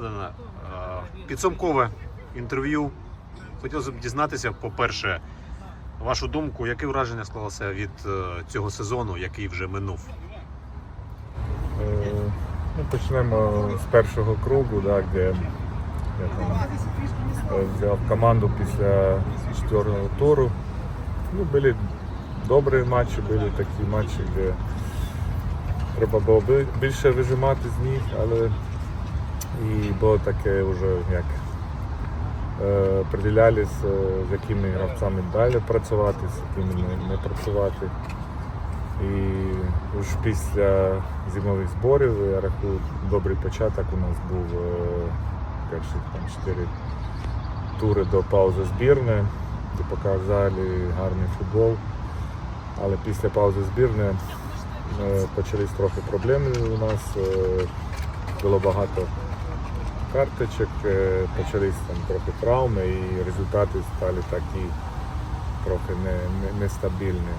Богдане, е, підсумкове інтерв'ю. Хотілося б дізнатися, по-перше, вашу думку, яке враження склалося від е, цього сезону, який вже минув? Е, Ну, почнемо з першого кругу, да, де я там взяв команду після четвертого туру. Ну, були добрі матчі, були такі матчі, де треба було більше вижимати з них, але і було таке вже як е, е, з якими гравцями далі працювати, з якими не, не працювати. І вже після зимових зборів, я рахую, добрий початок у нас був е, перші там, 4 тури до паузи збірної, де показали гарний футбол. Але після паузи збірної е, почались трохи проблеми у нас. Було багато карточок, е, почались там трохи травми і результати стали такі трохи не, не, нестабільні.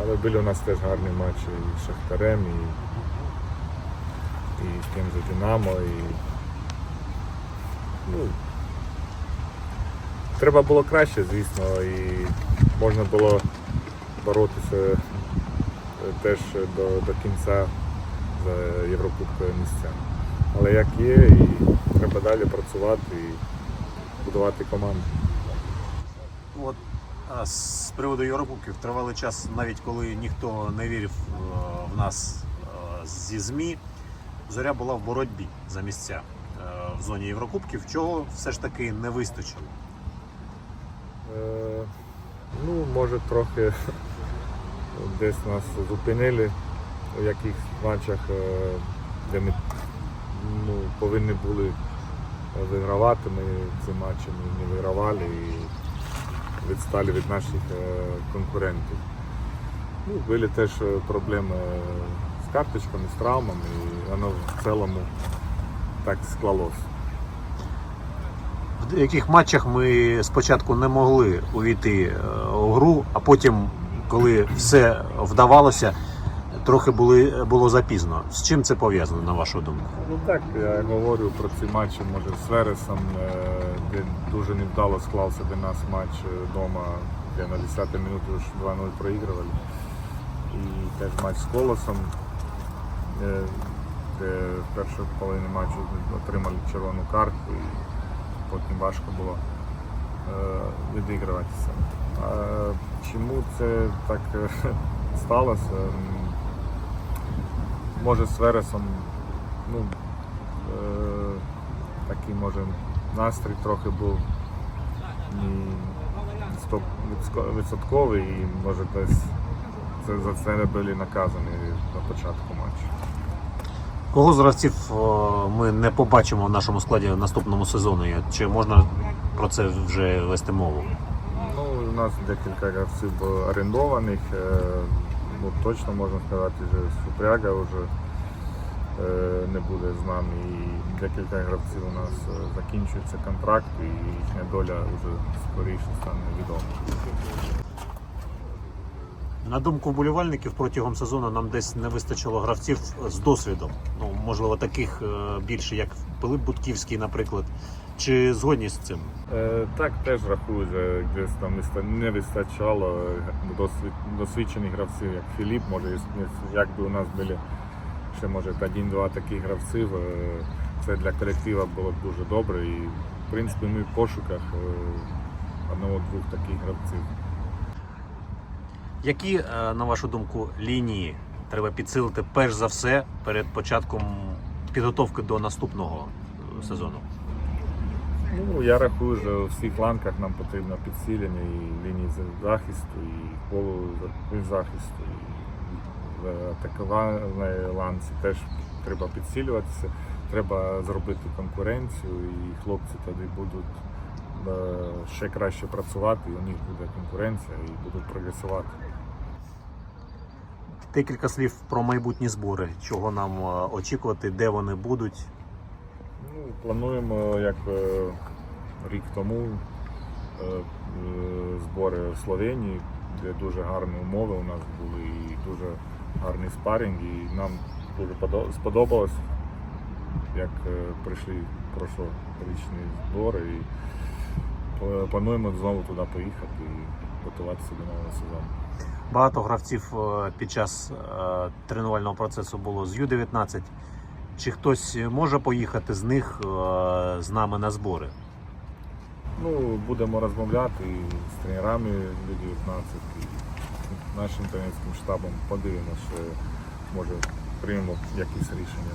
Але були у нас теж гарні матчі і з Шахтарем, і, і з тим же Динамо. І, ну, треба було краще, звісно, і можна було боротися е, теж до, до кінця за Єврокубкові місця. Але як є, і треба далі працювати і будувати команду. От а з приводу Єврокубків тривалий час, навіть коли ніхто не вірив е, в нас е, зі ЗМІ, зоря була в боротьбі за місця е, в зоні Єврокубків, чого все ж таки не вистачило. Е, Ну, може трохи десь нас зупинили у якихось матчах, де ми повинні були вигравати. Ми ці матчі не вигравали і відстали від наших е, конкурентів. Ну, були теж е, проблеми з карточками, з травмами, і воно в цілому так склалося. В деяких матчах ми спочатку не могли увійти е, у гру, а потім, коли все вдавалося, трохи були, було запізно. З чим це пов'язано, на вашу думку? Ну так, я говорю про ці матчі, може, з Вересом, е, де дуже невдало склався для нас матч вдома, де на 10 минуті вже 2-0 проігрували. І теж матч з Колосом, е, де в першій половині матчу отримали червону картку і потім важко було е, відіграватися. А чому це так е, сталося? Може з Вересом ну, е, такий може настрій трохи був відсотковий і може десь це, за це не були наказані на початку матчу. Кого з гравців е, ми не побачимо в нашому складі в наступному сезоні? Чи можна про це вже вести мову? Ну, у нас декілька гравців орендованих. Ну, точно можна сказати, що Супряга вже е, не буде з нами. І декілька гравців у нас е, закінчується контракт і їхня доля вже скоріше стане відома. На думку вболівальників, протягом сезону нам десь не вистачило гравців з досвідом. Ну, можливо, таких е, більше, як Пилип Будківський, наприклад. Чи згодні з цим? Е, Так теж рахую, десь там не вистачало е, досвідчених гравців, як Філіп, може, якби у нас були ще може один-два таких гравців, е, це для колективу було б дуже добре. І в принципі ми в пошуках е, одного-двох таких гравців. Які, на вашу думку, лінії треба підсилити перш за все перед початком підготовки до наступного сезону? Ну, я рахую, що у всіх флангах нам потрібно підсилення і лінії захисту, і полу захисту, і в атакувальній ланці теж треба підсилюватися. Треба зробити конкуренцію, і хлопці тоді будуть е, ще краще працювати, і у них буде конкуренція і будуть прогресувати. Декілька слів про майбутні збори, чого нам е, очікувати, де вони будуть. Ну, плануємо, як е, рік тому, е, е, збори в Словенії, де дуже гарні умови у нас були і дуже гарний спарінг. І нам дуже сподобалось, як прийшли пройшов річний збор і плануємо знову туди поїхати і готуватися до нового сезону. Багато гравців під час тренувального процесу було з Ю-19. Чи хтось може поїхати з них е, з нами на збори? Ну, будемо розмовляти з тренерами Ю-19 і нашим тренерським штабом. Подивимося, що може приймемо якісь рішення.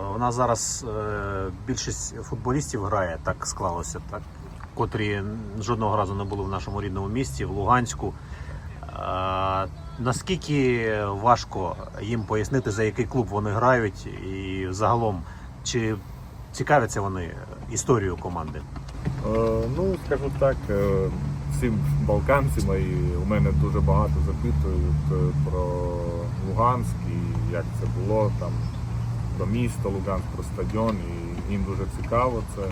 Е, У нас зараз е, більшість футболістів грає, так склалося, так, котрі жодного разу не були в нашому рідному місті, в Луганську. Наскільки важко їм пояснити, за який клуб вони грають, і загалом чи цікавляться вони історією команди? Е, ну, скажу так, е, всім балканці мої у мене дуже багато запитують е, про Луганськ і як це було, там, про місто Луганськ, про стадіон. І їм дуже цікаво це.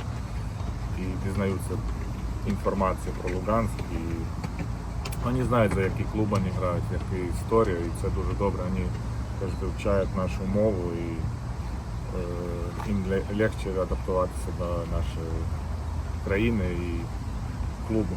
І дізнаються інформацію про Луганськ. І вони знають, за які клуб вони грають, яка історію, і це дуже добре. Вони теж вивчають нашу мову і е, їм ле- легше адаптуватися до нашої країни і клубу.